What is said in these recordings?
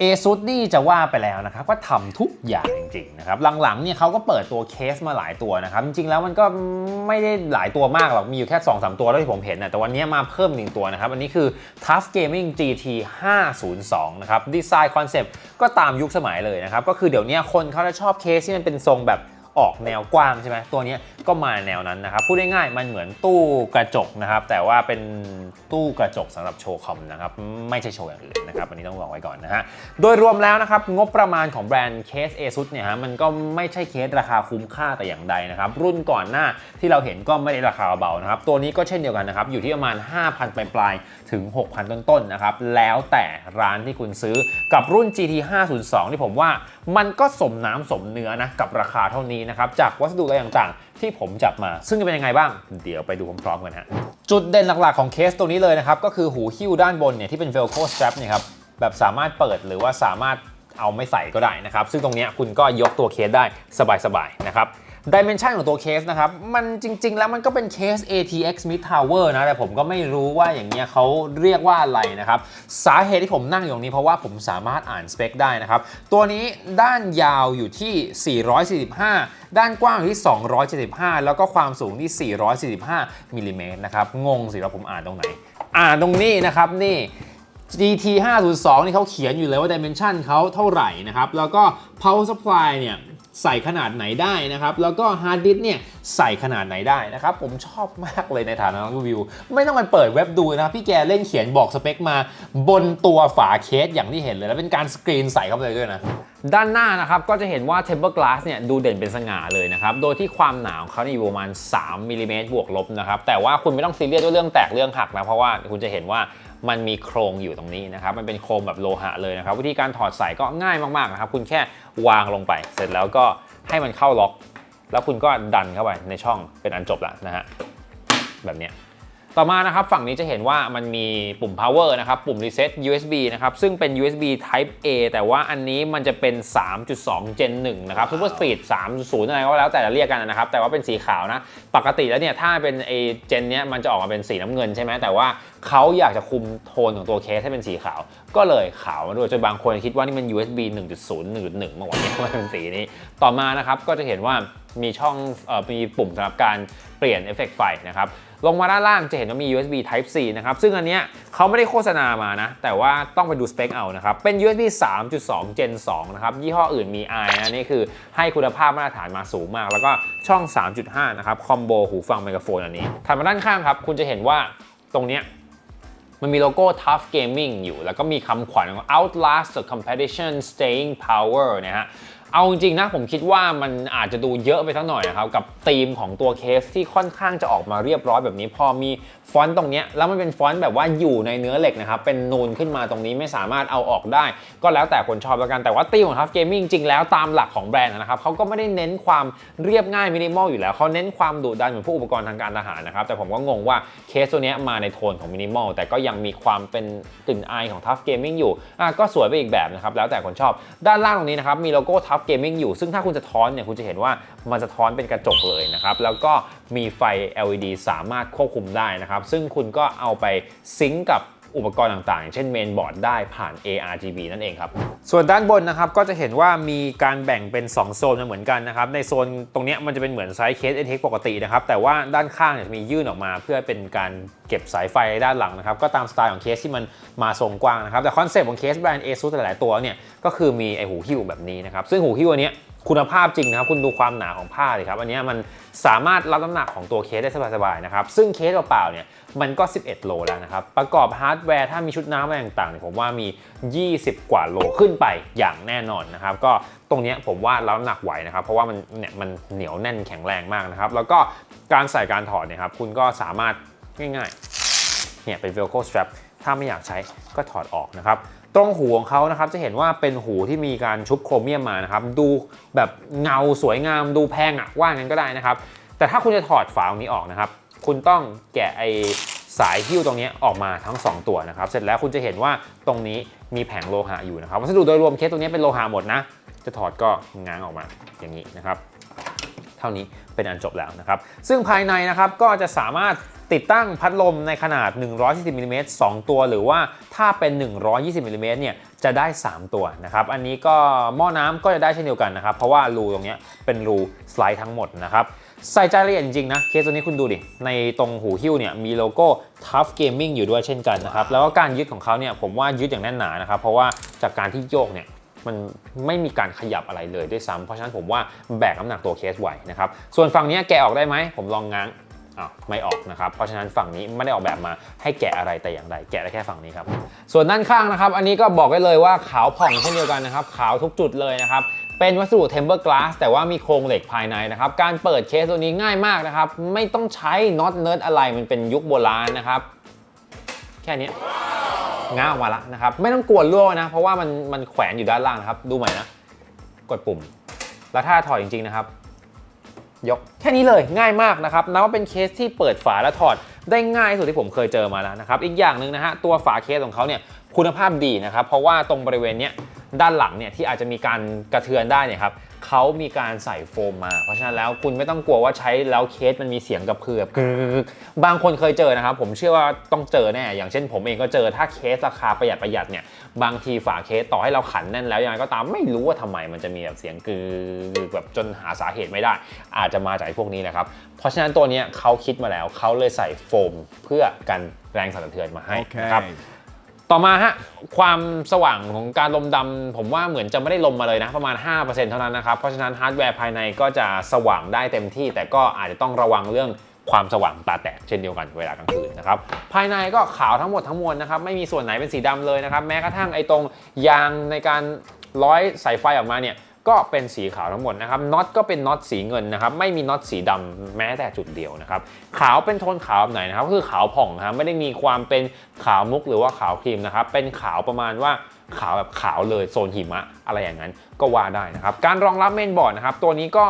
เอซูดนี่จะว่าไปแล้วนะครับก็ทำทุกอย่างจริงๆนะครับหลังๆเนี่ยเขาก็เปิดตัวเคสมาหลายตัวนะครับจริงๆแล้วมันก็ไม่ได้หลายตัวมากหรอกมีอยู่แค่ 2-3 ตัวเท่าที่ผมเห็นนะแต่วันนี้มาเพิ่มหนึ่งตัวนะครับอันนี้คือ Tough Gaming GT 502นะครับดีไซน์คอนเซปต์ก็ตามยุคสมัยเลยนะครับก็คือเดี๋ยวนี้คนเขาจะชอบเคสที่มันเป็นทรงแบบ ออกแนวกว้างใช่ไหมตัวนี้ก็มาแนวนั้นนะครับพูดง่ายๆมันเหมือนตู้กระจกนะครับ แต่ว่าเป็นตู้กระจกสำหรับโชว์คอมนะครับไม่ใช่โชว์อย่างอื่นนะครับอันนี้ต้องบอกไว้ก่อนนะฮะโดยรวมแล้วนะครับงบประมาณของแบรนด์เคส ASUS เนี่ยฮะมันก็ไม่ใช่เคสราคาคุ้มค่าแต่อย่างใดนะครับรุ่นก่อนหน้าที่เราเห็นก็ไม่ได้ราคาเบานะครับตัวนี้ก็เช่นเดียวกันนะครับอยู่ที่ประมาณ 5,000ปลายๆถึง 6,000 ต้นๆนะครับแล้วแต่ร้านที่คุณซื้อกับรุ่น GT 502ที่ผมว่ามันก็สมน้ำสมเนื้อนะกับราคาเท่านี้นะครับจากวัสดุอะไรต่างๆ ที่ผมจับมา ซึ่งจะเป็นยังไงบ้าง เดี๋ยวไปดูพร้อมๆกันฮะจุดเด่นหลักๆของเคสตัวนี้เลยนะครับก็คือหูหิ้วด้านบนเนี่ยที่เป็น velcro strap เนี่ยครับแบบสามารถเปิดหรือว่าสามารถเอาไม่ใส่ก็ได้นะครับซึ่งตรงนี้คุณก็ยกตัวเคสได้สบายๆนะครับ ดิเมนชันของตัวเคสนะครับ มันจริง ๆ แล้วมันก็เป็นเคส ATX Mid Tower นะ แต่ผมก็ไม่รู้ว่าอย่างเงี้ยเขาเรียกว่าอะไรนะครับ สาเหตุที่ผมนั่งอยู่ตรงนี้เพราะว่าผมสามารถอ่านสเปคได้นะครับ ตัวนี้ด้านยาวอยู่ที่ 445 ด้านกว้างอยู่ที่ 275 แล้วก็ความสูงที่ 445มิลลิเมตรนะครับ งงสิว่าผมอ่านตรงไหน อ่านตรงนี้นะครับนี่ GT 502นี่เขาเขียนอยู่เลยว่า dimension เขาเท่าไหร่นะครับ แล้วก็ power supply เนี่ย ใส่ขนาดไหนได้นะครับ แล้วก็ hard disk เนี่ยใส่ขนาดไหนได้นะครับ ผมชอบมากเลยในฐานะนักรีวิว ไม่ต้องไปเปิดเว็บดูนะพี่แกเล่นเขียนบอกสเปคมาบนตัวฝาเคสอย่างที่เห็นเลย แล้วเป็นการสกรีนใส่เข้าไปเลยด้วยนะด้านหน้านะครับก็จะเห็นว่า Temper glass เนี่ยดูเด่นเป็นสง่าเลยนะครับ โดยที่ความหนาของเขานี่อยู่ประมาณ 3มิลลิเมตรบวกลบนะครับ แต่ว่าคุณไม่ต้องซีเรียสด้วยเรื่องแตกเรื่องหักนะ เพราะว่าคุณจะเห็นว่า มันมีโครงอยู่ตรงนี้นะครับ มันเป็นโครงแบบโลหะเลยนะครับ วิธีการถอดใส่ก็ง่ายมากๆนะครับ คุณแค่วางลงไป เสร็จแล้วก็ให้มันเข้าล็อก แล้วคุณก็ดันเข้าไปในช่องเป็นอันจบละนะฮะแบบเนี้ย ต่อมานะครับฝั่งนี้จะเห็นว่ามันมีปุ่ม power นะครับ ปุ่ม reset USB นะครับ ซึ่งเป็น USB Type A แต่ว่าอันนี้มันจะเป็น 3.2 Gen 1 นะครับ Super Speed 3.0 อะไรก็แล้วแต่จะเรียกกันนะครับ แต่ว่าเป็นสีขาวนะ ปกติแล้วเนี่ย ถ้าเป็นไอเจนเนี้ยมันจะออกมาเป็นสีน้ำเงินใช่ไหมแต่ว่าเขาอยากจะคุมโทนของตัวเคสให้เป็นสีขาว ก็เลยขาวมาด้วยจนบางคนคิดว่านี่มัน USB 1.0 1.1มาหมดเนี่ยว่าเป็นสีนี้ ต่อมานะครับก็จะเห็นว่ามีช่องออมีปุ่มสำหรับการเปลี่ยนเอฟเฟกต์ไฟนะครับ ลงมาด้านล่างจะเห็นว่ามี USB Type C นะครับ ซึ่งอันเนี้ยเขาไม่ได้โฆษณามานะ แต่ว่าต้องไปดูสเปคเอานะครับ เป็น USB 3.2 Gen 2 นะครับ ยี่ห้ออื่นมี i นะนี่คือให้คุณภาพมาตรฐานมาสูงมาก แล้วก็ช่อง 3.5 นะครับ คอมโบหูฟังไมโครโฟนอันนี้ถัดมาด้านข้างครับ คุณจะเห็นว่าตรงเนี้ยมันมีโลโก้ Tough Gaming อยู่ แล้วก็มีคำขวัญของ Outlast the Competition Staying Power นะฮะ เอาจริงนะผมคิดว่ามันอาจจะดูเยอะไปสักหน่อยนะครับกับธีมของตัวเคสที่ค่อนข้างจะออกมาเรียบร้อยแบบนี้พอมีฟอนต์ตรงนี้แล้วมันเป็นฟอนต์แบบว่าอยู่ในเนื้อเหล็กนะครับเป็นนูนขึ้นมาตรงนี้ไม่สามารถเอาออกได้ ก็แล้วแต่คนชอบแล้วกันแต่ว่าธีมของ Tough Gaming จริงๆแล้วตามหลักของแบรนด์นะครับเขาก็ไม่ได้เน้นความเรียบง่ายมินิมอลอยู่แล้วเขาเน้นความดุดันเหมือนพวกอุปกรณ์ทางการทหารนะครับแต่ผมก็งงว่าเคสตัวนี้มาในโทนของมินิมอลแต่ก็ยังมีความเป็นกลิ่นอายของ Tough Gaming อยู่อะก็สวยไปอีกแบบนะครับแล้วแต่คนชอบด้านล่างตรงนี้นะครับมีโลโก้ of Gaming อยู่ ซึ่งถ้าคุณจะท้อนเนี่ยคุณจะเห็นว่ามันจะท้อนเป็นกระจกเลยนะครับ แล้วก็มีไฟ LED สามารถควบคุมได้นะครับ ซึ่งคุณก็เอาไปซิงก์กับ อุปกรณ์ต่างๆอย่างเช่นเมนบอร์ดได้ผ่าน ARGB นั่นเองครับ ส่วนด้านบนนะครับก็จะเห็นว่ามีการแบ่งเป็น 2 โซนมาเหมือนกันนะครับในโซนตรงนี้มันจะเป็นเหมือนไซส์เคส ATX ปกตินะครับแต่ว่าด้านข้างจะมียื่นออกมา เพื่อเป็นการเก็บสายไฟด้านหลังนะครับก็ตามสไตล์ของเคสที่มันมาทรงกว้างนะครับแต่คอนเซปต์ของเคสแบรนด์ ASUS หลายๆตัวเนี่ยก็คือมีไอหูหิ้วแบบนี้นะครับซึ่งหูหิ้วอันเนี้ย คุณภาพจริงนะครับคุณดูความหนาของผ้าเลยครับอันนี้มันสามารถรับน้ำหนักของตัวเคสได้สบายๆนะครับซึ่งเคสเปล่าๆเนี่ยมันก็ 11 โลแล้วนะครับประกอบฮาร์ดแวร์ถ้ามีชุดน้ำอะไรต่างๆเนี่ยผมว่ามี 20 กว่าโลขึ้นไปอย่างแน่นอนนะครับก็ตรงนี้ผมว่ารับน้ำหนักไหวนะครับเพราะว่ามันเนี่ยมันเหนียวแน่นแข็งแรงมากนะครับแล้วก็การใส่การถอดเนี่ยครับคุณก็สามารถง่ายๆเนี่ยเป็น velcro strap ถ้าไม่อยากใช้ก็ถอดออกนะครับ ตรงหูของเขานะครับจะเห็นว่าเป็นหูที่มีการชุบโครเมียมมานะครับดูแบบเงาสวยงามดูแพงอะว่างั้นก็ได้นะครับ แต่ถ้าคุณจะถอดฝาตรงนี้ออกนะครับ คุณต้องแกะไอสายหิ้วตรงนี้ออกมาทั้ง 2 ตัวนะครับ เสร็จแล้วคุณจะเห็นว่าตรงนี้มีแผงโลหะอยู่นะครับวัสดุโดยรวมเคสตรงนี้เป็นโลหะหมดนะ จะถอดก็ง้างออกมาอย่างนี้นะครับ เท่านี้เป็นอันจบแล้วนะครับ ซึ่งภายในนะครับก็จะสามารถ ติดตั้งพัดลมในขนาด 140มิลลิเมตร2ตัว หรือว่าถ้าเป็น 120มิลลิเมตรเนี่ยจะได้ 3 ตัวนะครับ อันนี้ก็หม้อน้ำก็จะได้เช่นเดียวกันนะครับ เพราะว่ารูตรงนี้เป็นรูสไลด์ทั้งหมดนะครับ ใส่ใจรายละเอียดจริงๆนะ เคสตัวนี้คุณดูดิ ในตรงหูหิ้วเนี่ยมีโลโก้ Tough Gaming อยู่ด้วยเช่นกันนะครับ แล้วก็การยึดของเขาเนี่ยผมว่ายึดอย่างแน่นหนานะครับ เพราะว่าจากการที่โยกเนี่ยมันไม่มีการขยับอะไรเลยด้วยซ้ำเพราะฉะนั้นผมว่าแบกน้ำหนักตัวเคสไหวนะครับ ส่วนฝั่งนี้แกะออกได้ไหม ผมลองง้าง อ้าวไม่ออกนะครับ เพราะฉะนั้นฝั่งนี้ไม่ได้ออกแบบมาให้แกะอะไรแต่อย่างใดแกะได้แค่ฝั่งนี้ครับ ส่วนด้านข้างนะครับ อันนี้ก็บอกได้เลยว่าขาวผ่องเช่นเดียวกันนะครับ ขาวทุกจุดเลยนะครับเป็นวัสดุ temper glass แต่ว่ามีโครงเหล็กภายในนะครับ การเปิดเคสตัวนี้ง่ายมากนะครับ ไม่ต้องใช้น็อตเนิร์ดอะไรมันเป็นยุคโบราณนะครับ แค่นี้ง้าออกมาละนะครับ ไม่ต้องกลัวรั่วนะ เพราะว่ามันมันแขวนอยู่ด้านล่างนะครับ ดูใหม่นะ กดปุ่ม แล้วถ้าถอดจริงๆนะครับ ยก แค่นี้เลยง่ายมากนะครับนับว่าเป็นเคสที่เปิดฝาและถอด ได้ง่ายที่สุดที่ผมเคยเจอมาแล้วนะครับอีกอย่างหนึ่งนะฮะตัวฝาเคสของเขาเนี่ยคุณภาพดีนะครับเพราะว่าตรงบริเวณเนี้ยด้านหลังเนี่ยที่อาจจะมีการกระเทือนได้เนี่ยครับ เขามีการใส่โฟมมา เพราะฉะนั้นแล้วคุณไม่ต้องกลัวว่าใช้แล้วเคสมันมีเสียงกระเพื่อมกรึกๆบางคนเคยเจอนะครับ ผมเชื่อว่าต้องเจอแน่ อย่างเช่นผมเองก็เจอถ้าเคสราคาประหยัดประหยัดเนี่ย บางทีฝาเคสต่อให้เราขันแน่นแล้วยังไงก็ตามไม่รู้ว่าทำไมมันจะมีแบบเสียงกึกแบบจนหาสาเหตุไม่ได้ อาจจะมาจากไอ้พวกนี้นะครับ เพราะฉะนั้นตัวเนี้ยเขาคิดมาแล้วเขาเลยใส่โฟมเพื่อกันแรงสั่นสะเทือนมาให้นะครับ ต่อมาฮะความสว่างของการลมดำผมว่าเหมือนจะไม่ได้ลมมาเลยนะ ประมาณ 5%เท่านั้นนะครับเพราะฉะนั้นฮาร์ดแวร์ภายในก็จะสว่างได้เต็มที่ แต่ก็อาจจะต้องระวังเรื่องความสว่างตาแตกเช่นเดียวกันเวลากลางคืนนะครับภายในก็ขาวทั้งหมดทั้งมวลนะครับไม่มีส่วนไหนเป็นสีดำเลยนะครับแม้กระทั่งไอ้ตรงยางในการร้อยสายไฟออกมาเนี่ย ก็เป็นสีขาวทั้งหมดนะครับน็อตก็เป็นน็อตสีเงินนะครับไม่มีน็อตสีดำแม้แต่จุดเดียวนะครับขาวเป็นโทนขาวแบบไหนนะครับก็คือขาวผ่องนะครับไม่ได้มีความเป็นขาวมุกหรือว่าขาวครีมนะครับเป็นขาวประมาณว่าขาวแบบขาวเลยโซนหิมะอะไรอย่างนั้นก็ว่าได้นะครับการรองรับเมนบอร์ดนะครับตัวนี้ก็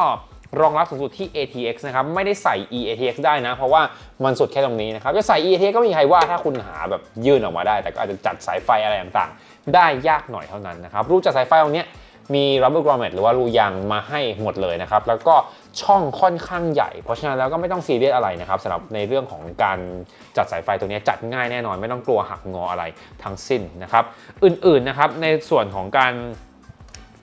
รองรับสูงสุดที่ ATX นะครับไม่ได้ใส่ eATX ได้นะ เพราะว่ามันสุดแค่ตรงนี้นะครับจะใส่ eATX ก็ไม่มีใครว่าถ้าคุณหาแบบยื่นออกมาได้ แต่ก็อาจจะจัดสายไฟอะไรต่างๆ ได้ยากหน่อยเท่านั้นนะครับรูจัดสายไฟตรงเนี้ย มี rubber grommet หรือว่ารูยางมาให้หมดเลยนะครับ แล้วก็ช่องค่อนข้างใหญ่ เพราะฉะนั้นแล้วก็ไม่ต้องซีเรียสอะไรนะครับสำหรับในเรื่องของการจัดสายไฟตัวนี้จัดง่ายแน่นอน ไม่ต้องกลัวหักงออะไรทั้งสิ้นนะครับ อื่นๆนะครับในส่วนของการ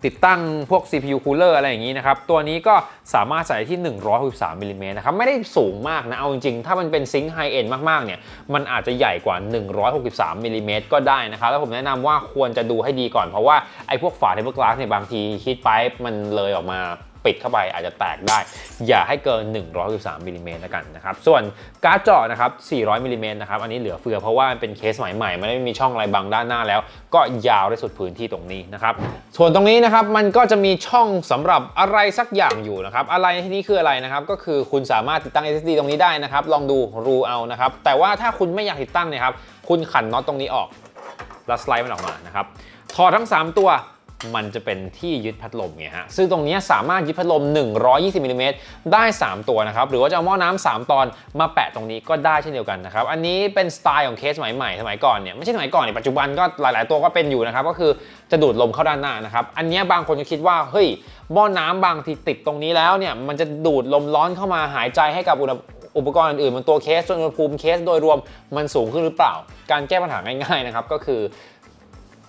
ติดตั้งพวก CPU cooler อะไรอย่างนี้นะครับ ตัวนี้ก็สามารถใส่ที่ 163มิลลิเมตรนะครับ ไม่ได้สูงมากนะ เอาจริงๆ ถ้ามันเป็นซิงค์ไฮเอ็นมากๆ เนี่ย มันอาจจะใหญ่กว่า 163มิลลิเมตรก็ได้นะครับ แล้วผมแนะนำว่าควรจะดูให้ดีก่อน เพราะว่าไอ้พวกฝาเทเบิลกลาสเนี่ยบางทีฮีทไป์มันเลยออกมา ปิดเข้าไปอาจจะแตกได้ อย่าให้เกิน163มิลลิเมตรล้วกันนะครับส่วนการ์ดจอนะครับ 400มิลลิเมตรนะครับอันนี้เหลือเฟือเพราะว่ามันเป็นเคสใหม่ใหม่ๆมันไม่มีช่องอะไรบังด้านหน้าแล้ว ก็ยาวได้สุดพื้นที่ตรงนี้นะครับส่วนตรงนี้นะครับมันก็จะมีช่องสำหรับอะไรสักอย่างอยู่นะครับอะไรที่นี้คืออะไรนะครับก็คือคุณสามารถติดตั้ง SSD ตรงนี้ได้นะครับลองดูรูเอานะครับแต่ว่าถ้าคุณไม่อยากติดตั้งเนี่ยครับคุณขันน็อตตรงนี้ออกแล้วสไลด์มันออกมานะครับถอดทั้ง 3 ตัว มันจะเป็นที่ยึดพัดลมไงฮะซึ่งตรงนี้สามารถยึดพัดลม 120มิลลิเมตรได้ 3 ตัวนะครับหรือว่าจะเอาหม้อน้ำ3ตอนมาแปะตรงนี้ก็ได้เช่นเดียวกันนะครับอันนี้เป็นสไตล์ของเคสสมัยใหม่สมัยก่อนเนี่ยไม่ใช่สมัยก่อนเนี่ยปัจจุบันก็หลาย ๆ ตัวก็เป็นอยู่นะครับก็คือจะดูดลมเข้าด้านหน้านะครับอันนี้บางคนจะคิดว่าเฮ้ยหม้อน้ำบางทีติดตรงนี้แล้วเนี่ยมันจะดูดลมร้อนเข้ามาหายใจให้กับอุณหอุปกรณ์อื่นๆบนตัวเคสจนอุณหภูมิเคสโดยรวมมันสูงขึ้นหรือเปล่า การแก้ปัญหาง่ายๆนะครับก็คือ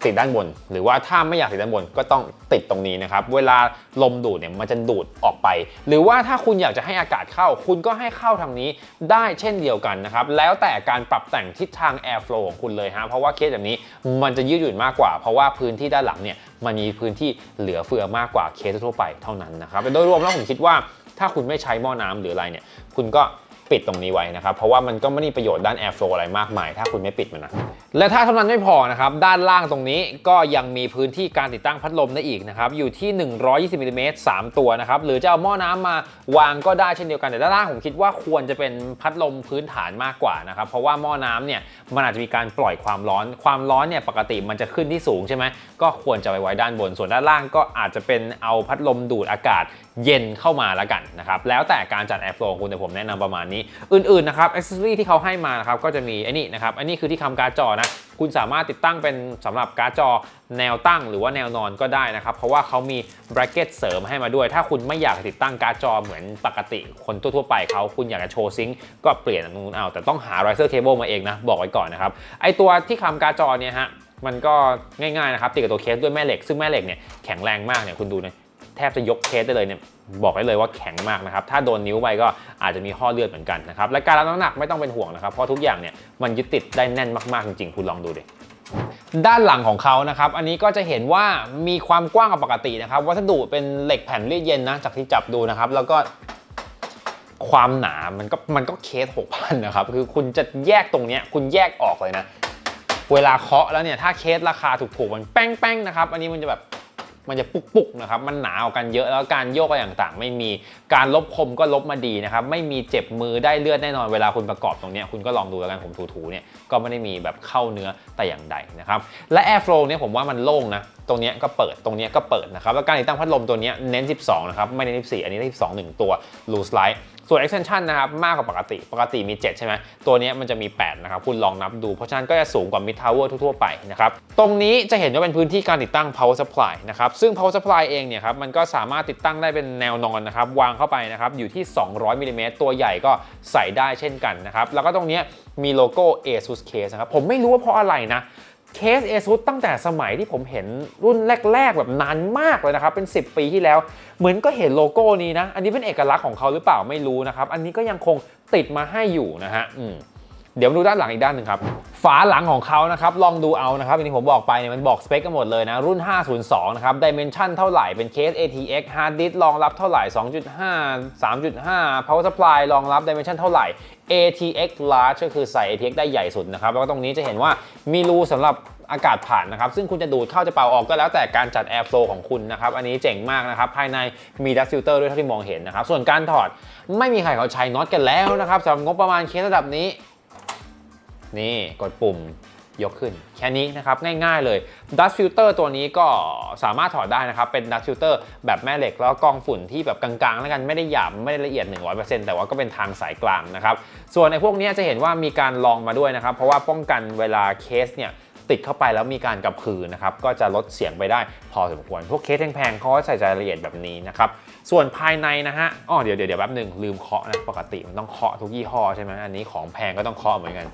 ติดด้านบน หรือว่าถ้าไม่อยากติดด้านบนก็ต้องติดตรงนี้นะครับ เวลาลมดูดเนี่ยมันจะดูดออกไป หรือว่าถ้าคุณอยากจะให้อากาศเข้า คุณก็ให้เข้าทางนี้ได้เช่นเดียวกันนะครับ แล้วแต่การปรับแต่งทิศทาง air flow ของคุณเลยฮะ เพราะว่าเคสแบบนี้มันจะยืดหยุ่นมากกว่า เพราะว่าพื้นที่ด้านหลังเนี่ยมันมีพื้นที่เหลือเฟือมากกว่าเคสทั่วไปเท่านั้นนะครับโดยรวมแล้วผมคิดว่าถ้าคุณไม่ใช้หม้อน้ำหรืออะไรเนี่ย คุณก็ ปิดตรงนี้ไว้นะครับ เพราะว่ามันก็ไม่ได้ประโยชน์ด้าน airflow อะไรมากมาย ถ้าคุณไม่ปิดมันนะ และถ้าเท่านั้นไม่พอนะครับ ด้านล่างตรงนี้ก็ยังมีพื้นที่การติดตั้งพัดลมได้อีกนะครับ อยู่ที่ 120มิลลิเมตร3ตัวนะครับ หรือจะเอาหม้อน้ำมาวางก็ได้เช่นเดียวกัน แต่ด้านล่างผมคิดว่าควรจะเป็นพัดลมพื้นฐานมากกว่านะครับ เพราะว่าหม้อน้ำเนี่ยมันอาจจะมีการปล่อยความร้อน ความร้อนเนี่ยปกติมันจะขึ้นที่สูงใช่ไหมก็ควรจะไปไว้ด้านบน ส่วนด้านล่างก็อาจจะเป็นเอาพัดลมดูดอากาศ เย็นเข้ามาแล้วกันนะครับ แล้วแต่การจัด airflow ของคุณแต่ผมแนะนำประมาณนี้ อื่นๆนะครับ accessory ที่เขาให้มานะครับก็จะมีไอ้นี่นะครับ อันนี้คือที่คำการ์ดจอนะ คุณสามารถติดตั้งเป็นสำหรับการ์ดจอแนวตั้งหรือว่าแนวนอนก็ได้นะครับ เพราะว่าเขามี bracket เสริมให้มาด้วย ถ้าคุณไม่อยากติดตั้งการ์ดจอเหมือนปกติคนทั่วๆไปเขาคุณอยากจะโชว์ซิงค์ก็เปลี่ยนตรงนู้นเอาแต่ต้องหา riser cable มาเองนะบอกไว้ก่อนนะครับไอตัวที่คำการ์ดจอเนี่ยฮะมันก็ง่ายๆนะครับติดกับตัวเคสด้วยแม่เหล็ก ซึ่งแม่เหล็กเนี่ยแข็งแรงมากเนี่ยคุณดูนะ แทบจะยกเคสได้เลยเนี่ยบอกได้เลยว่าแข็งมากนะครับถ้าโดนนิ้วไปก็อาจจะมีข้อเลือดเหมือนกันนะครับและการรับน้ำหนักไม่ต้องเป็นห่วงนะครับเพราะทุกอย่างเนี่ยมันยึดติดได้แน่นมากๆจริงๆคุณลองดูดิด้านหลังของเขานะครับ อันนี้ก็จะเห็นว่ามีความกว้างกว่าปกตินะครับ วัสดุเป็นเหล็กแผ่นเรียดเย็นนะ จากที่จับดูนะครับ แล้วก็ความหนา มันก็มันก็เคส6,000นะครับ คือคุณจะแยกตรงเนี้ย คุณแยกออกเลยนะ เวลาเคาะแล้วเนี่ย ถ้าเคสราคาถูกๆมันแป้งๆนะครับ อันนี้มันจะแบบ มันจะปุกๆนะครับ มันหนากว่ากันเยอะแล้วการโยกอะไรต่างๆ ไม่มี การลบคมก็ลบมาดีนะครับ ไม่มีเจ็บมือได้เลือดแน่นอน เวลาคุณประกอบตรงนี้คุณก็ลองดูแล้วกันผมถูๆเนี่ยก็ไม่ได้มีแบบเข้าเนื้อแต่อย่างใดนะครับ และ Airflow เนี่ยผมว่ามันโล่งนะ ตรงนี้ก็เปิด ตรงนี้ก็เปิดนะครับ แล้วการติดตั้งพัดลมตัวนี้เน้น 12 นะครับ ไม่เน้น 14 อันนี้ได้ 12 1 ตัว loose light ส่วน extension นะครับมากกว่าปกติปกติมี 7 ใช่ไหมตัวนี้มันจะมี 8 นะครับ คุณลองนับดู เพราะฉะนั้นก็จะสูงกว่า mid tower ทั่วๆไปนะครับ ตรงนี้จะเห็นว่าเป็นพื้นที่การติดตั้ง power supply นะครับ ซึ่ง power supply เองเนี่ยครับมันก็สามารถติดตั้งได้เป็นแนวนอนนะครับ วางเข้าไปนะครับ อยู่ที่ 200มิลลิเมตรตัวใหญ่ก็ใส่ได้เช่นกันนะครับ แล้วก็ตรงนี้มีโลโก้ ASUS case นะครับผมไม่รู้ว่าเพราะอะไรนะ เคส ASUS ตั้งแต่สมัยที่ผมเห็นรุ่นแรก ๆ แบบนานมากเลยนะครับ เป็น 10 ปีที่แล้ว เหมือนก็เห็นโลโก้นี้นะ อันนี้เป็นเอกลักษณ์ของเขาหรือเปล่าไม่รู้นะครับ อันนี้ก็ยังคงติดมาให้อยู่นะฮะอืม เดี๋ยวมาดูด้านหลังอีกด้านหนึ่งครับ ฝาหลังของเขานะครับ ลองดูเอานะครับอย่างที่ผมบอกไปเนี่ยมันบอกสเปคกันหมดเลยนะ รุ่น 502 นะครับดิเมนชันเท่าไหร่เป็นเคส ATX hard disk รองรับเท่าไหร่ 2.5 3.5 power supply รองรับดิเมนชันเท่าไหร่ ATX large ก็คือใส่ ATX ได้ใหญ่สุดนะครับ แล้วก็ตรงนี้จะเห็นว่ามีรูสำหรับอากาศผ่านนะครับ ซึ่งคุณจะดูดเข้าจะเป่าออกก็แล้วแต่การจัด airflow ของคุณนะครับ อันนี้เจ๋งมากนะครับ ภายในมี dust filter ด้วยเท่าที่มองเห็นนะครับ ส่วนการถอดไม่มีใครเขาใช้น็อตกันแล้วนะครับสำหรับงบประมาณเคสระดับนี้ นี่กดปุ่มยกขึ้น แค่นี้นะครับ ง่ายๆเลย dust filter ตัวนี้ก็สามารถถอดได้นะครับ เป็น dust filter แบบแม่เหล็ก แล้วก็กองฝุ่นที่แบบกลางๆ แล้วกันไม่ได้หยาบไม่ได้ละเอียด 100%แต่ว่าก็เป็นทางสายกลางนะครับ ส่วนในพวกนี้จะเห็นว่ามีการลองมาด้วยนะครับ เพราะว่าป้องกันเวลาเคสเนี่ยติดเข้าไปแล้วมีการกระพือนะครับ ก็จะลดเสียงไปได้พอสมควร พวกเคสแพงๆเขาใส่ใจรายละเอียดแบบนี้นะครับ ส่วนภายในนะฮะอ๋อเดี๋ยวเดี๋ยวเดี๋ยวแป๊บหนึ่งลืมเคาะนะปกติมันต้องเคาะทุกยี่ห้อใช่ไหมอันนี้ของแพงก็ต้องเคาะเหมือนกัน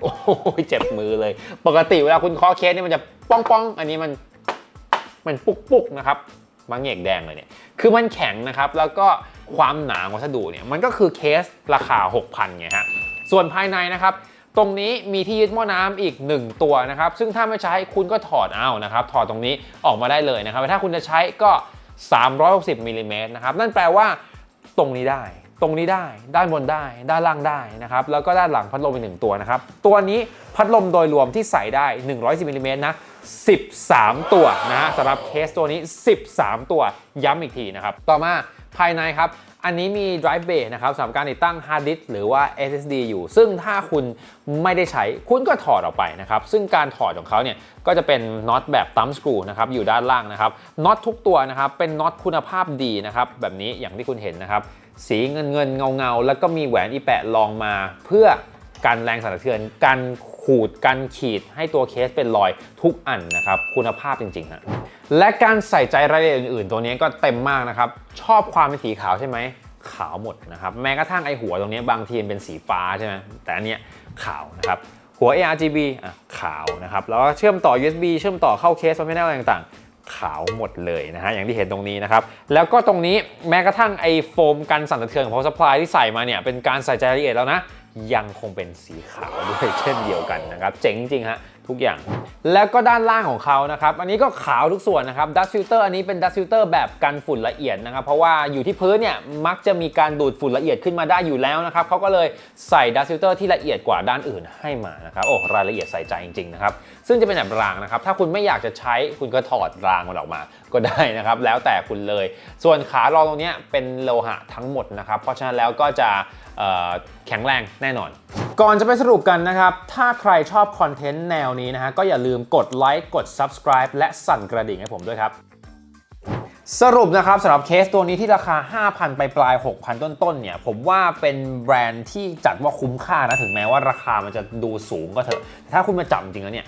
โอ้โหเจ็บมือเลย ปกติเวลาคุณเคาะเคสนี่มันจะป้องป้องอันนี้มันมันปุกปุกนะครับมังเหงกแดงเลยเนี่ย คือมันแข็งนะครับ แล้วก็ความหนาของวัสดุเนี่ย มันก็คือเคสราคา 6,000ไงฮะ ส่วนภายในนะครับ ตรงนี้มีที่ยึดหม้อน้ำอีก 1 ตัวนะครับ ซึ่งถ้าไม่ใช้คุณก็ถอดเอานะครับ ถอดตรงนี้ออกมาได้เลยนะครับ ถ้าคุณจะใช้ก็ 360มิลลิเมตรนะครับ นั่นแปลว่าตรงนี้ได้ ตรงนี้ได้ ด้านบนได้ ด้านล่างได้นะครับ แล้วก็ด้านหลังพัดลมอีกหนึ่งตัวนะครับ ตัวนี้พัดลมโดยรวมที่ใส่ได้ 110มิลลิเมตรนะ 13 ตัวนะฮะสำหรับเคสตัวนี้ 13 ตัว ย้ำอีกทีนะครับ ต่อมาภายในครับ อันนี้มี drive bay นะครับสำหรับการติดตั้ง hard disk หรือว่า SSD อยู่ ซึ่งถ้าคุณไม่ได้ใช้ คุณก็ถอดออกไปนะครับ ซึ่งการถอดของเขาเนี่ย ก็จะเป็นน็อตแบบ thumb screw นะครับ อยู่ด้านล่างนะครับ น็อตทุกตัวนะครับ เป็นน็อตคุณภาพดีนะครับ แบบนี้อย่างที่คุณเห็นนะครับ สีเงินเงินเงาเงาแล้วก็มีแหวนอีแปะรองมา เพื่อกันแรงสั่นสะเทือนกันขูดกันขีดให้ตัวเคสเป็นรอยทุกอันนะครับ คุณภาพจริงๆฮะและการใส่ใจรายละเอียดอื่นๆ ตัวนี้ก็เต็มมากนะครับ ชอบความเป็นสีขาวใช่ไหมขาวหมดนะครับ แม้กระทั่งไอหัวตรงนี้บางทีมันเป็นสีฟ้าใช่ไหมแต่อันเนี้ยขาวนะครับหัว ARGB อะขาวนะครับแล้วก็เชื่อมต่อ USB เชื่อมต่อเข้าเคสฟังก์ชันอะไรต่างๆ ขาวหมดเลยนะฮะอย่างที่เห็นตรงนี้นะครับ แล้วก็ตรงนี้แม้กระทั่งไอโฟมกันสั่นสะเทือนของ power supply ที่ใส่มาเนี่ยเป็นการใส่ใจรายละเอียดแล้วนะยังคงเป็นสีขาวด้วยเช่นเดียวกันนะครับ เจ๋งจริงฮะ ทุกอย่าง แล้วก็ด้านล่างของเขานะครับ อันนี้ก็ขาวทุกส่วนนะครับ dust filter อันนี้เป็น dust filter แบบกันฝุ่นละเอียดนะครับ เพราะว่าอยู่ที่พื้นเนี่ยมักจะมีการดูดฝุ่นละเอียดขึ้นมาได้อยู่แล้วนะครับเขาก็เลยใส่ dust filter ที่ละเอียดกว่าด้านอื่นให้มานะครับโอ้รายละเอียดใส่ใจจริงๆนะครับซึ่งจะเป็นแบบรางนะครับ ถ้าคุณไม่อยากจะใช้คุณก็ถอดรางมันออกมาก็ได้นะครับ แล้วแต่คุณเลย ส่วนขารองตรงนี้เป็นโลหะทั้งหมดนะครับ เพราะฉะนั้นแล้วก็จะ แข็งแรงแน่นอน ก่อนจะไปสรุปกันนะครับ ถ้าใครชอบคอนเทนต์แนวนี้นะฮะก็อย่าลืมกดไลค์กด subscribe และสั่นกระดิ่งให้ผมด้วยครับสรุปนะครับสำหรับเคสตัวนี้ที่ราคา 5,000 ไปปลาย 6,000 ต้นๆเนี่ยผมว่าเป็นแบรนด์ที่จัดว่าคุ้มค่านะ ถึงแม้ว่าราคามันจะดูสูงก็เถอะแต่ถ้าคุณมาจับจริงแล้วเนี่ย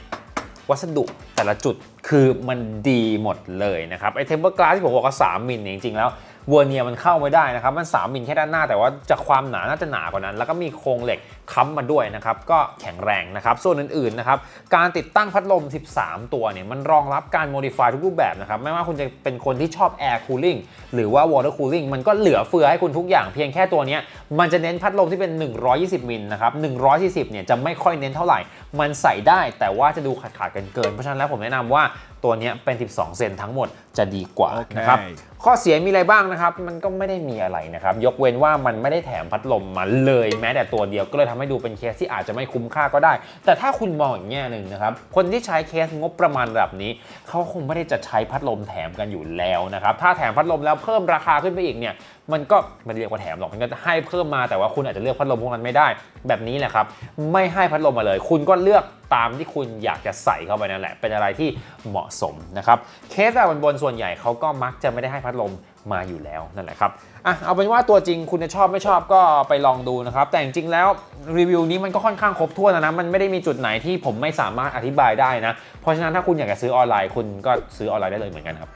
วัสดุแต่ละจุดคือมันดีหมดเลยนะครับ ไอเทมเปอร์กลาสที่ผมบอกว่า 3 มิลเนี่ยจริงๆแล้ว เวอร์เนียมันเข้าไม่ได้นะครับ มัน 3 มิลแค่ด้านหน้า แต่ว่าจะความหนาน่าจะหนากว่านั้น แล้วก็มีโครงเหล็กค้ำมาด้วยนะครับ ก็แข็งแรงนะครับ ส่วนอื่นๆนะครับ การติดตั้งพัดลม 13 ตัวเนี่ย มันรองรับการ modify ทุกรูปแบบนะครับ ไม่ว่าคุณจะเป็นคนที่ชอบ air cooling หรือว่า water cooling มันก็เหลือเฟือให้คุณทุกอย่างเพียงแค่ตัวเนี้ยมันจะเน้นพัดลมที่เป็น 120 มิลนะครับ 140 เนี่ยจะไม่ค่อยเน้นเท่าไหร่ มันใส่ได้แต่ว่าจะดูขาดๆกันเกิน เพราะฉะนั้นแล้วผมแนะนำว่าตัวเนี้ยเป็น 12 เซนทั้งหมดจะดีกว่านะครับ ข้อเสียมีอะไรบ้างนะครับมันก็ไม่ได้มีอะไรนะครับ ยกเว้นว่ามันไม่ได้แถมพัดลมมาเลยแม้แต่ตัวเดียวก็เลยทำให้ดูเป็นเคสที่อาจจะไม่คุ้มค่าก็ได้ แต่ถ้าคุณมองอีกแง่หนึ่งนะครับ คนที่ใช้เคสงบประมาณแบบนี้ เขาคงไม่ได้จะใช้พัดลมแถมกันอยู่แล้วนะครับ ถ้าแถมพัดลมแล้วเพิ่มราคาขึ้นไปอีกเนี่ย มันก็มันเรียกว่าแถมหรอกมันก็จะให้เพิ่มมาแต่ว่าคุณอาจจะเลือกพัดลมพวกนั้นไม่ได้ แบบนี้แหละครับ ไม่ให้พัดลมมาเลย คุณก็เลือกตามที่คุณอยากจะใส่เข้าไปนั่นแหละ เป็นอะไรที่เหมาะสมนะครับ เคสแบบบนส่วนใหญ่เขาก็มักจะไม่ได้ให้พัดลมมาอยู่แล้วนั่นแหละครับอะเอาเป็นว่าตัวจริงคุณจะชอบไม่ชอบก็ไปลองดูนะครับ แต่จริงๆแล้วรีวิวนี้มันก็ค่อนข้างครบถ้วนนะ มันไม่ได้มีจุดไหนที่ผมไม่สามารถอธิบายได้นะ เพราะฉะนั้นถ้าคุณอยากจะซื้อออนไลน์คุณก็ซื้อออนไลน์ได้เลยเหมือนกันครับ